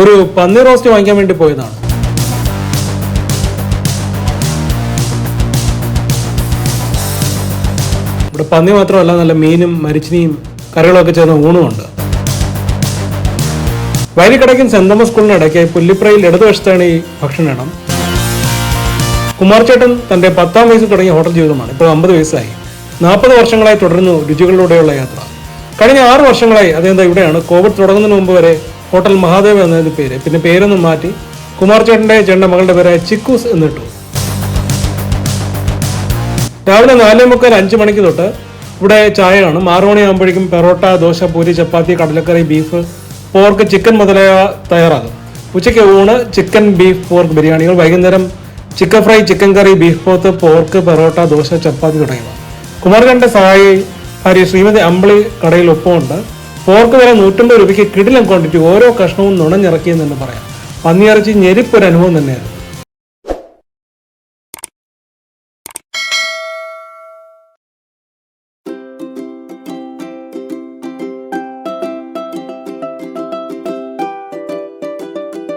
ഒരു പന്നി റോസ്റ്റ് വാങ്ങിക്കാൻ വേണ്ടി പോയതാണ്. ഇവിടെ പന്നി മാത്രമല്ല നല്ല മീനും മരിച്ചിനിയും കറികളൊക്കെ ചേർന്ന ഊണുമുണ്ട്. വയലിക്കടയ്ക്കും സെന്റ് തോമസ് സ്കൂളിന് ഇടയ്ക്ക് പുല്ലിപ്രയിൽ ഇടതുവശത്താണ് ഈ ഭക്ഷണം കുമാർ ചേട്ടൻ തന്റെ പത്താം വയസ്സിൽ തുടങ്ങിയ ഹോട്ടൽ ജീവിതമാണ്. ഇപ്പോൾ അമ്പത് വയസ്സായി. നാൽപ്പത് വർഷങ്ങളായി തുടരുന്നു രുചികളിലൂടെയുള്ള യാത്ര. കഴിഞ്ഞ ആറ് വർഷങ്ങളായി അതെന്താ ഇവിടെയാണ്. കോവിഡ് തുടങ്ങുന്നതിന് മുമ്പ് വരെ ഹോട്ടൽ മഹാദേവ് എന്നതിന്റെ പേര്. പിന്നെ പേരൊന്നും മാറ്റി കുമാർ ചേട്ടന്റെ ചേട്ടന്റെ മകളുടെ പേരായ ചിക്കൂസ് എന്നിട്ടു. രാവിലെ നാലേ മുക്കാൽ അഞ്ച് മണിക്ക് തൊട്ട് ഇവിടെ ചായ കാണും. ആറു മണിയാകുമ്പോഴേക്കും പെറോട്ട ദോശ പൂരി ചപ്പാത്തി കടലക്കറി ബീഫ് പോർക്ക് ചിക്കൻ മുതലായ തയ്യാറാകും. ഉച്ചയ്ക്ക് ഊണ് ചിക്കൻ ബീഫ് പോർക്ക് ബിരിയാണികൾ വൈകുന്നേരം chicken fry chicken curry beef പോത്ത് പോർക്ക് പെറോട്ട ദോശ ചപ്പാത്തി തുടങ്ങിയവ. കുമാരകണ്ഠ സഹായി ഭാര്യ ശ്രീമതി അമ്പിളി കടയിൽ ഒപ്പമുണ്ട്. പോർക്ക് വില നൂറ്റമ്പത് രൂപയ്ക്ക് കിടിലം ക്വാണ്ടിറ്റി ഓരോ കഷ്ണവും നുണഞ്ഞിറക്കിയെന്ന് തന്നെ പറയാം. പന്നിയിറച്ചി ഞെരിപ്പൊരനുഭവം തന്നെയാണ്